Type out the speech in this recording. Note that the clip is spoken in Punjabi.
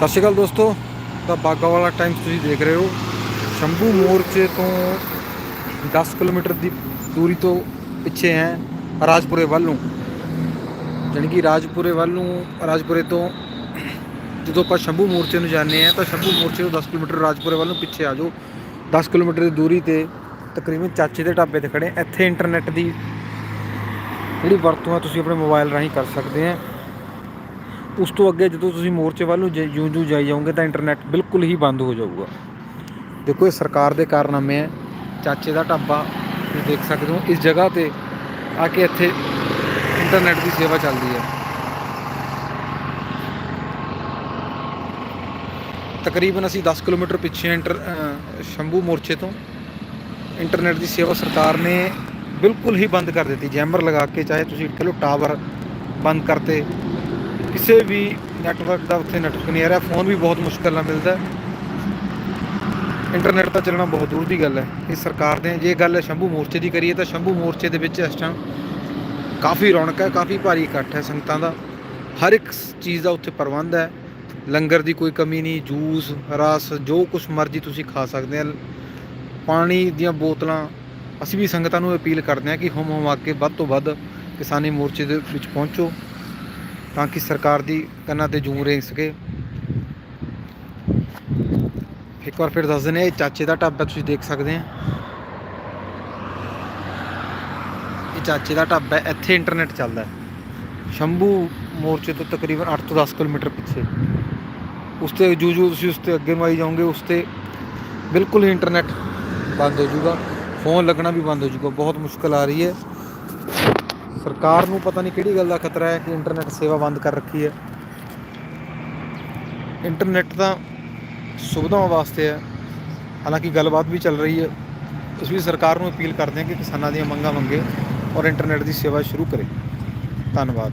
ਸਤਿ ਸ਼੍ਰੀ ਅਕਾਲ ਦੋਸਤੋ ਦਾ ਬਾਗਾ ਵਾਲਾ ਟਾਈਮਸ ਤੁਸੀਂ ਦੇਖ ਰਹੇ ਹੋ। ਸ਼ੰਭੂ ਮੋਰਚੇ ਤੋਂ 10 ਕਿਲੋਮੀਟਰ ਦੀ ਦੂਰੀ ਤੋਂ ਪਿੱਛੇ ਹੈ ਰਾਜਪੁਰੇ ਵੱਲ ਨੂੰ। ਜਾਣੀ ਕਿ ਰਾਜਪੁਰੇ ਵੱਲ ਨੂੰ, ਰਾਜਪੁਰੇ ਤੋਂ ਜਦੋਂ ਆਪਾਂ ਸ਼ੰਭੂ ਮੋਰਚੇ ਨੂੰ ਜਾਂਦੇ ਆ ਤਾਂ ਸ਼ੰਭੂ ਮੋਰਚੇ ਤੋਂ 10 ਕਿਲੋਮੀਟਰ ਰਾਜਪੁਰੇ ਵੱਲ ਨੂੰ ਪਿੱਛੇ ਆ ਜਾਓ। 10 ਕਿਲੋਮੀਟਰ ਦੀ ਦੂਰੀ ਤੇ ਤਕਰੀਬਨ ਚਾਚੇ ਦੇ ਢਾਬੇ ਤੇ ਖੜੇ ਇੱਥੇ ਇੰਟਰਨੈਟ ਦੀ ਜਿਹੜੀ ਵਰਤੋਂ ਆ, ਤੁਸੀਂ ਆਪਣੇ ਮੋਬਾਈਲ ਰਾਹੀਂ ਕਰ ਸਕਦੇ ਆ। ਉਸ ਤੋਂ ਅੱਗੇ ਜਦੋਂ ਤੁਸੀਂ ਮੋਰਚੇ ਵੱਲ ਨੂੰ ਜਿਉਂ ਜਿਉਂ ਜਾਈ ਜਾਓਗੇ ਤਾਂ ਇੰਟਰਨੈਟ ਬਿਲਕੁਲ ਹੀ ਬੰਦ ਹੋ ਜਾਊਗਾ। ਦੇਖੋ ਇਹ ਸਰਕਾਰ ਦੇ ਕਾਰਨਾਮੇ ਹੈ, ਚਾਚੇ ਦਾ ਢਾਬਾ ਤੁਸੀਂ ਦੇਖ ਸਕਦੇ ਹੋ, ਇਸ ਜਗ੍ਹਾ ਤੇ ਆ ਕੇ ਇੱਥੇ ਇੰਟਰਨੈਟ ਦੀ ਸੇਵਾ ਚੱਲਦੀ ਹੈ। ਤਕਰੀਬਨ ਅਸੀਂ 10 ਕਿਲੋਮੀਟਰ ਪਿੱਛੇ ਇੰਟਰ ਸ਼ੰਭੂ ਮੋਰਚੇ ਤੋਂ। ਇੰਟਰਨੈਟ ਦੀ ਸੇਵਾ ਸਰਕਾਰ ਨੇ ਬਿਲਕੁਲ ਹੀ ਬੰਦ ਕਰ ਦਿੱਤੀ, ਜੈਮਰ ਲਗਾ ਕੇ, ਚਾਹੇ ਤੁਸੀਂ ਕਹਿ ਲਓ ਟਾਵਰ ਬੰਦ ਕਰਤੇ ਕਿਸੇ ਵੀ ਨੈਟਵਰਕ ਦਾ ਉੱਥੇ ਨੈਟਵਰਕ ਨਹੀਂ ਆ ਰਿਹਾ ਫੋਨ ਵੀ ਬਹੁਤ ਮੁਸ਼ਕਲ ਨਾਲ ਮਿਲਦਾ ਹੈ। ਇੰਟਰਨੈਟ ਤਾਂ ਚੱਲਣਾ ਬਹੁਤ ਦੂਰ ਦੀ ਗੱਲ ਹੈ। ਇਹ ਸਰਕਾਰ ਦੇ ਜੇ ਗੱਲ ਸ਼ੰਭੂ ਮੋਰਚੇ ਦੀ ਕਰੀਏ ਤਾਂ ਸ਼ੰਭੂ ਮੋਰਚੇ ਦੇ ਵਿੱਚ ਇਸ ਟਾਈਮ ਕਾਫੀ ਰੌਣਕ ਹੈ, ਕਾਫੀ ਭਾਰੀ ਇਕੱਠ ਹੈ ਸੰਗਤਾਂ ਦਾ। ਹਰ ਇੱਕ ਚੀਜ਼ ਦਾ ਉੱਥੇ ਪ੍ਰਬੰਧ ਹੈ। ਲੰਗਰ ਦੀ ਕੋਈ ਕਮੀ ਨਹੀਂ, ਜੂਸ, ਰਸ, ਜੋ ਕੁਝ ਮਰਜ਼ੀ ਤੁਸੀਂ ਖਾ ਸਕਦੇ ਆ। ਪਾਣੀ ਦੀਆਂ ਬੋਤਲਾਂ, ਅਸੀਂ ਵੀ ਸੰਗਤਾਂ ਨੂੰ ਅਪੀਲ ਕਰਦੇ ਹਾਂ ਕਿ ਹਮ ਹਮ ਆ ਕੇ ਵੱਧ ਤੋਂ ਵੱਧ ਕਿਸਾਨੀ ਮੋਰਚੇ ਦੇ ਵਿੱਚ ਪਹੁੰਚੋ। ਤਾਂ ਕਿ ਸਰਕਾਰ ਦੀ ਕੰਨਾਂ ਤੇ ਜੂੰ ਰੇਂਗ ਸਕੇ। ਇੱਕ ਵਾਰ ਫਿਰ ਦੱਸ ਦਿੰਦੇ ਹਾਂ, ਇਹ ਚਾਚੇ ਦਾ ਢਾਬਾ ਤੁਸੀਂ ਦੇਖ ਸਕਦੇ ਆ। ਇਹ ਚਾਚੇ ਦਾ ਢਾਬਾ ਇੱਥੇ ਇੰਟਰਨੈਟ ਚੱਲਦਾ ਸ਼ੰਭੂ ਮੋਰਚੇ ਤੋਂ ਤਕਰੀਬਨ 8 ਤੋਂ 10 ਕਿਲੋਮੀਟਰ ਪਿੱਛੇ। ਉਸ ਤੇ ਜੂ ਜੂ ਤੁਸੀਂ ਉਸ ਤੇ ਅੱਗੇ ਨੂੰ ਆਈ ਜਾਓਗੇ ਉਸ ਤੇ ਬਿਲਕੁਲ ਹੀ ਇੰਟਰਨੈਟ ਬੰਦ ਹੋ ਜਾਊਗਾ। ਫੋਨ ਲੱਗਣਾ ਵੀ ਬੰਦ ਹੋ ਜਾਊਗਾ ਬਹੁਤ ਮੁਸ਼ਕਲ ਆ ਰਹੀ ਹੈ। ਸਰਕਾਰ ਨੂੰ ਪਤਾ ਨਹੀਂ ਕਿਹੜੀ ਗੱਲ ਦਾ ਖਤਰਾ ਹੈ ਕਿ ਇੰਟਰਨੈਟ ਸੇਵਾ ਬੰਦ ਕਰ ਰੱਖੀ ਹੈ। ਇੰਟਰਨੈਟ ਤਾਂ ਸੁਵਿਧਾਵਾਂ ਵਾਸਤੇ ਹੈ। ਹਾਲਾਂਕਿ ਗੱਲਬਾਤ ਵੀ ਚੱਲ ਰਹੀ ਹੈ। ਇਸ ਵੀ ਸਰਕਾਰ ਨੂੰ ਅਪੀਲ ਕਰਦੇ ਹਾਂ ਕਿ ਕਿਸਾਨਾਂ ਦੀਆਂ ਮੰਗਾਂ ਮੰਗੇ ਔਰ ਇੰਟਰਨੈਟ ਦੀ ਸੇਵਾ ਸ਼ੁਰੂ ਕਰੇ। ਧੰਨਵਾਦ।